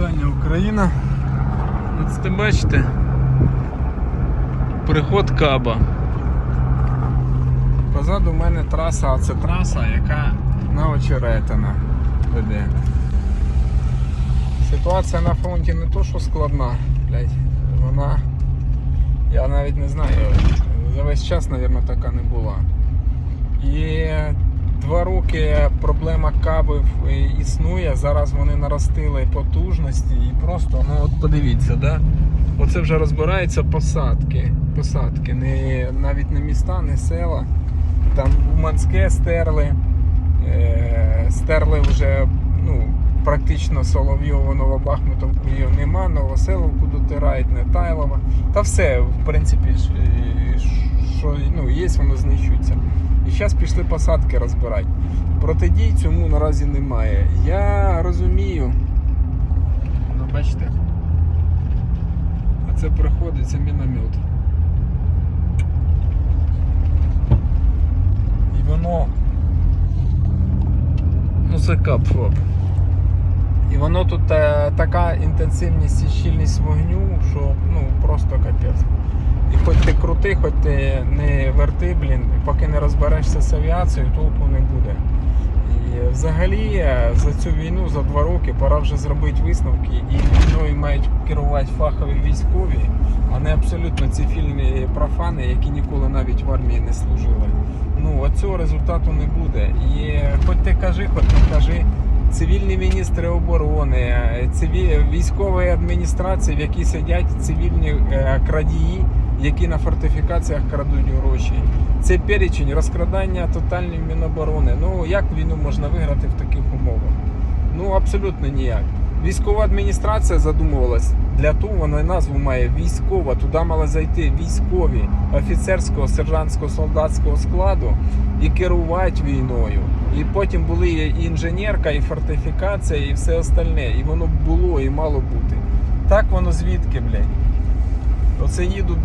Остання Україна. От це бачите? Приход Каба. Позаду в мене траса, а це траса, яка на очеретина веде. Ситуація на фронті не то, що складна, блядь, вона. Я навіть не знаю, за весь час, мабуть, така не була. І два роки проблема кабів е, існує. Зараз вони наростили потужності і просто, ну от подивіться, да? Оце вже розбираються посадки. Посадки, не, навіть не міста, не села. Там Уманське стерли, е, стерли вже ну, практично Соловйово, Новобахмутовку її нема, Новоселовку дотирають, не Тайлова. Та все, в принципі, е, що ну, є, воно знищується. І зараз пішли посадки розбирати. Протидій цьому наразі немає. Я розумію. Ну, бачите. А це приходить, це міномет. І воно. Ну це капфоп. І воно тут е, така інтенсивність і щільність вогню, що ну хоч ти хоч ти не верти, блін, поки не розберешся з авіацією, толку не буде. І взагалі е, за цю війну, за два роки, пора вже зробити висновки, і війною мають керувати фахові військові, а не абсолютно цивільні профани, які ніколи навіть в армії не служили. Ну, от цього результату не буде. І хоч ти кажи, хоч не кажи, цивільні міністри оборони, е, циві... військової адміністрації, в якій сидять цивільні е, крадії, які на фортифікаціях крадуть гроші. Це перечень розкрадання тотальної міноборони. Ну як війну можна виграти в таких умовах? Ну абсолютно ніяк. Військова адміністрація задумувалась для того, вона назву має військова. Туди мали зайти військові офіцерського, сержантського, солдатського складу і керувати війною. І потім були і інженерка, і фортифікація, і все остальне. І воно було і мало бути. Так воно звідки, блядь? Оце їдуть